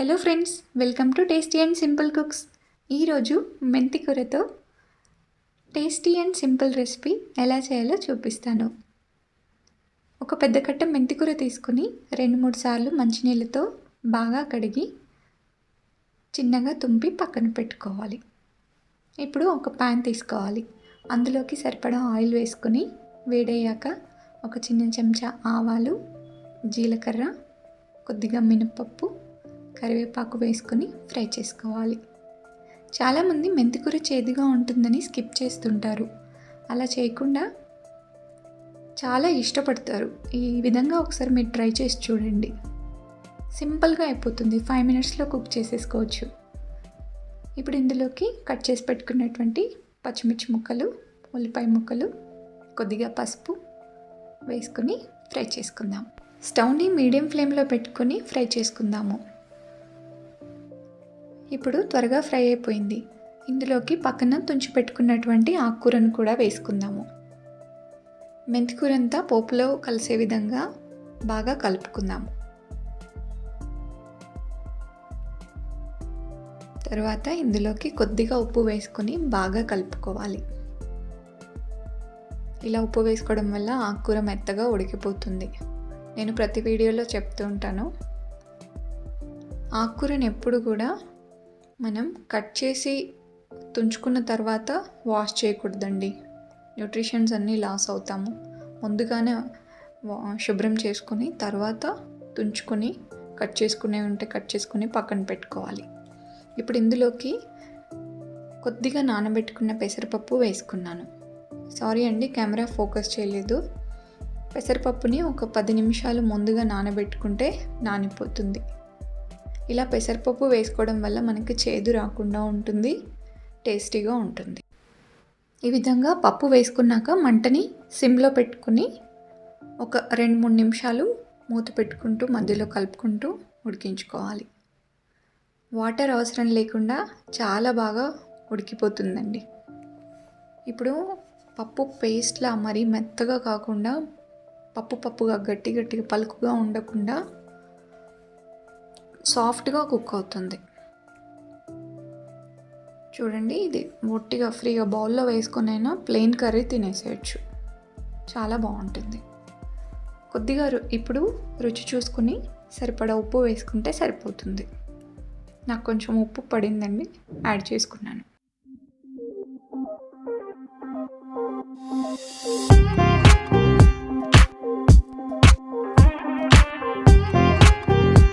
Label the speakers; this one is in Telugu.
Speaker 1: Hello friends welcome to tasty and simple cooks ఈరోజు మెంతి కూరతో టేస్టీ అండ్ సింపుల్ రెసిపీ ఎలా చేయాలో చూపిస్తాను. ఒక పెద్ద కట్ట మెంతి కూర తీసుకుని రెండు మూడు సార్లు మంచినీళ్ళతో బాగా కడిగి చిన్నగా తుంపి పక్కన పెట్టుకోవాలి. ఇప్పుడు ఒక ప్యాన్ తీసుకోవాలి. అందులోకి సరిపడా ఆయిల్ వేసుకొని వేడయ్యాక ఒక చిన్న చెంచా ఆవాలు జీలకర్ర కొద్దిగా మినపప్పు కరివేపాకు వేసుకొని ఫ్రై చేసుకోవాలి. చాలామంది మెంతికూర చేదుగా ఉంటుందని స్కిప్ చేస్తుంటారు. అలా చేయకుండా చాలా ఇష్టపడతారు. ఈ విధంగా ఒకసారి మీరు ట్రై చేసి చూడండి. సింపుల్గా అయిపోతుంది. ఫైవ్ మినిట్స్లో కుక్ చేసేసుకోవచ్చు. ఇప్పుడు ఇందులోకి కట్ చేసి పెట్టుకున్నటువంటి పచ్చిమిర్చి ముక్కలు ఉల్లిపాయ ముక్కలు కొద్దిగా పసుపు వేసుకుని ఫ్రై చేసుకుందాం. స్టవ్ని మీడియం ఫ్లేమ్లో పెట్టుకొని ఫ్రై చేసుకుందాము. ఇప్పుడు త్వరగా ఫ్రై అయిపోయింది. ఇందులోకి పక్కన తుంచి పెట్టుకున్నటువంటి ఆకుకూరను కూడా వేసుకుందాము. మెంతికూర అంతా పోపులో కలిసే విధంగా బాగా కలుపుకుందాము. తర్వాత ఇందులోకి కొద్దిగా ఉప్పు వేసుకొని బాగా కలుపుకోవాలి. ఇలా ఉప్పు వేసుకోవడం వల్ల ఆకుకూర మెత్తగా ఉడికిపోతుంది. నేను ప్రతి వీడియోలో చెప్తూ ఉంటాను. ఆకుకూరని ఎప్పుడు కూడా మనం కట్ చేసి తుంచుకున్న తర్వాత వాష్ చేయకూడదండి. న్యూట్రిషన్స్ అన్నీ లాస్ అవుతాము. ముందుగానే శుభ్రం చేసుకుని తర్వాత తుంచుకొని కట్ చేసుకునే ఉంటే కట్ చేసుకుని పక్కన పెట్టుకోవాలి. ఇప్పుడు ఇందులోకి కొద్దిగా నానబెట్టుకున్న పెసరపప్పు వేసుకున్నాను. సారీ అండి కెమెరా ఫోకస్ చేయలేదు. పెసరపప్పుని ఒక పది నిమిషాలు ముందుగా నానబెట్టుకుంటే నానిపోతుంది. ఇలా పెసరపప్పు వేసుకోవడం వల్ల మనకి చేదు రాకుండా ఉంటుంది టేస్టీగా ఉంటుంది. ఈ విధంగా పప్పు వేసుకున్నాక మంటని సిమ్లో పెట్టుకుని ఒక రెండు మూడు నిమిషాలు మూత పెట్టుకుంటూ మధ్యలో కలుపుకుంటూ ఉడికించుకోవాలి. వాటర్ అవసరం లేకుండా చాలా బాగా ఉడికిపోతుందండి. ఇప్పుడు పప్పు పేస్ట్లా మరీ మెత్తగా కాకుండా పప్పు పప్పుగా గట్టి గట్టిగా పలుకుగా ఉండకుండా సాఫ్ట్గా కుక్ అవుతుంది. చూడండి ఇది మొట్టిగా ఫ్రీగా బౌల్లో వేసుకునైనా ప్లెయిన్ కర్రీ తినేసేయచ్చు. చాలా బాగుంటుంది. కొద్దిగా ఇప్పుడు రుచి చూసుకుని సరిపడా ఉప్పు వేసుకుంటే సరిపోతుంది. నాకు కొంచెం ఉప్పు పడిందండి యాడ్ చేసుకున్నాను.